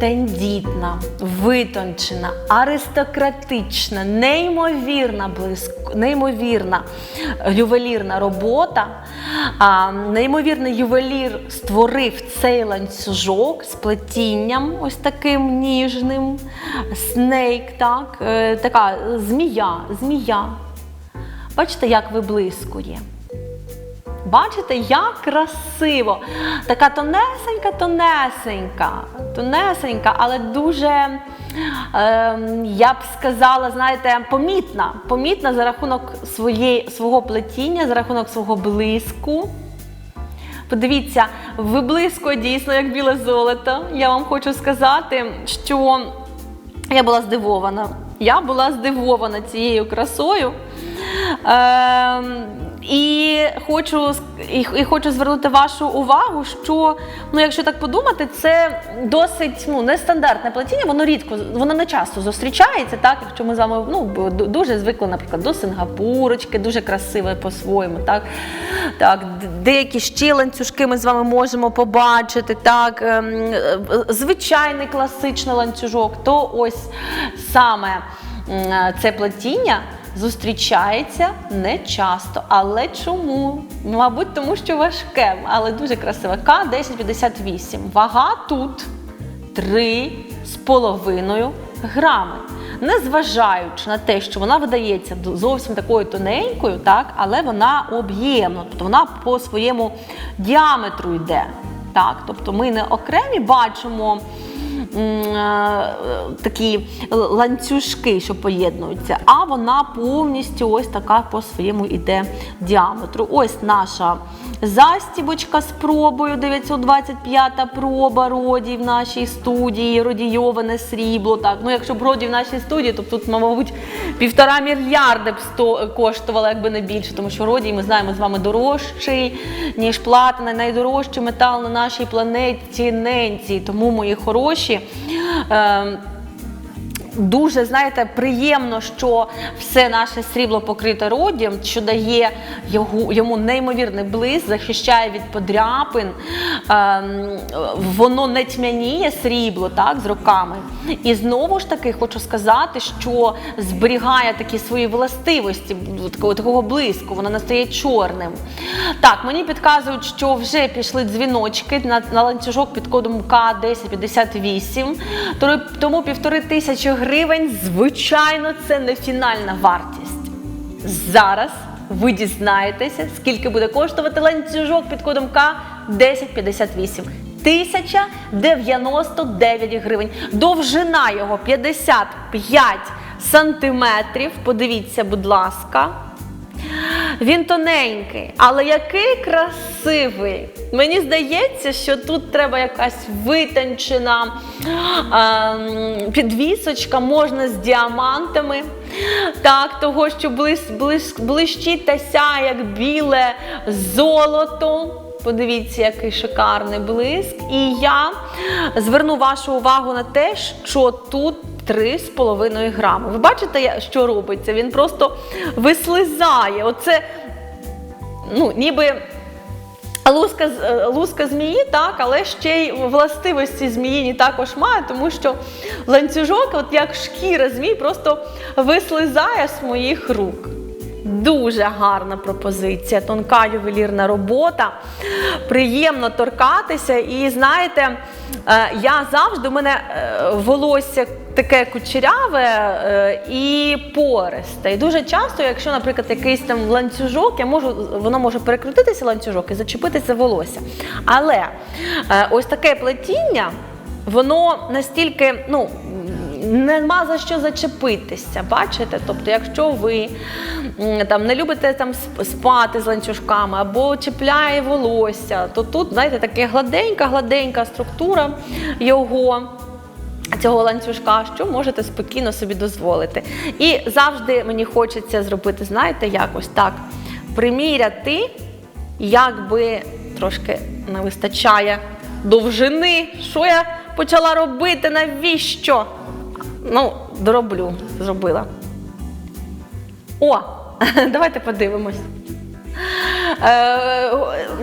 тендітна, витончена, аристократична, неймовірна блиск, неймовірна ювелірна робота. А, неймовірний ювелір створив цей ланцюжок з плетінням, ось таким ніжним. Снейк, так, е, така змія, змія. Бачите, як виблискує. Бачите, як красиво. Така тонесенька, тонесенька, тонесенька, але дуже, е, я б сказала, знаєте, помітна. Помітна за рахунок своєї, свого плетіння, за рахунок свого блиску. Подивіться, виблискує дійсно як біле золото. Я вам хочу сказати, що я була здивована. Я була здивована цією красою. Ем, і хочу, і, і хочу звернути вашу увагу, що ну, якщо так подумати, це досить ну, нестандартне плетіння, воно рідко, воно не часто зустрічається, так, якщо ми з вами ну, дуже звикли, наприклад, до сингапурочки, дуже красиве по-своєму. Так? Так, деякі ще ланцюжки ми з вами можемо побачити. Так? ем, е, Звичайний класичний ланцюжок, то ось саме е, це плетіння зустрічається не часто. Але чому? Мабуть, тому що важке, але дуже красиве. К1058. Вага тут 3,5 грами. Незважаючи на те, що вона видається зовсім такою тоненькою, так, але вона об'ємна, тобто вона по своєму діаметру йде. Так, тобто ми не окремі бачимо такі ланцюжки, що поєднуються, а вона повністю ось така по своєму іде діаметру. Ось наша застібочка з пробою, 925 проба роді в нашій студії, родійоване срібло. Так, ну якщо б роді в нашій студії, то тут, мабуть, півтора мільярди б сто коштувало, якби не більше, тому що родій, ми знаємо, з вами дорожчий, ніж платина, найдорожчий метал на нашій планеті Ненці. Тому, мої хороші. Um, Дуже знаєте, приємно, що все наше срібло покрите роддям, що дає його, йому неймовірний блиск, захищає від подряпин. Ем, воно не тьмяніє срібло так, з роками. І знову ж таки хочу сказати, що зберігає такі свої властивості, такого, такого блиску, воно не стає чорним. Так, мені підказують, що вже пішли дзвіночки на, на ланцюжок під кодом К1058. Тому- Тому півтори тисячі гривень, звичайно, це не фінальна вартість. Зараз ви дізнаєтеся, скільки буде коштувати ланцюжок під кодом К1058. 1099 гривень. Довжина його 55 сантиметрів. Подивіться, будь ласка. Він тоненький, але який красивий. Мені здається, що тут треба якась витончена ем, підвісочка, можна з діамантами. Так, того, що блищить та сяє, як біле золото. Подивіться, який шикарний блиск. І я зверну вашу увагу на те, що тут 3,5 грами. Ви бачите, що робиться? Він просто вислизає. Оце, ну, ніби. Луска, е, луска змії, так, але ще й властивості зміїні також має, тому що ланцюжок, от як шкіра змій, просто вислизає з моїх рук. Дуже гарна пропозиція, тонка ювелірна робота. Приємно торкатися. І знаєте, я завжди у мене е, волосся таке кучеряве е, і пористе. І дуже часто, якщо, наприклад, якийсь там ланцюжок, я можу, воно може перекрутитися ланцюжок і зачепитися волосся. Але е, ось таке плетіння, воно настільки, ну. Нема за що зачепитися, бачите? Тобто, якщо ви там не любите там спати з ланцюжками або чіпляє волосся, то тут, знаєте, така гладенька-гладенька структура його. Цього ланцюжка, що можете спокійно собі дозволити. І завжди мені хочеться зробити, знаєте, якось так приміряти, якби трошки не вистачає довжини. Що я почала робити? Навіщо? Ну, дороблю, зробила. О, давайте подивимось. Е,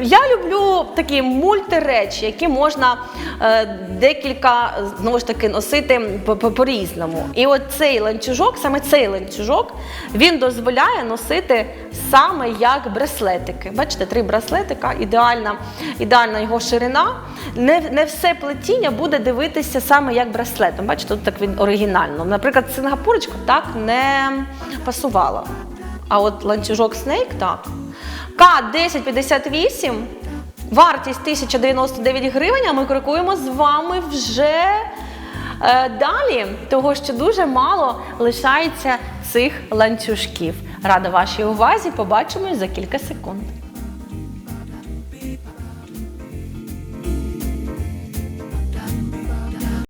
я люблю такі мультиречі, які можна е, декілька знову ж таки носити по- по- по-різному. І от цей ланцюжок, саме цей ланцюжок, він дозволяє носити саме як браслетики. Бачите, три браслетика, ідеальна, ідеальна його ширина. Не, не все плетіння буде дивитися саме як браслетом. Бачите, тут так він оригінально. Наприклад, сингапурочка так не пасувала. А от ланцюжок Snake так. К1058, вартість 1099 гривень, а ми крокуємо з вами вже е, далі, того що дуже мало лишається цих ланцюжків. Рада вашій увазі, побачимось за кілька секунд.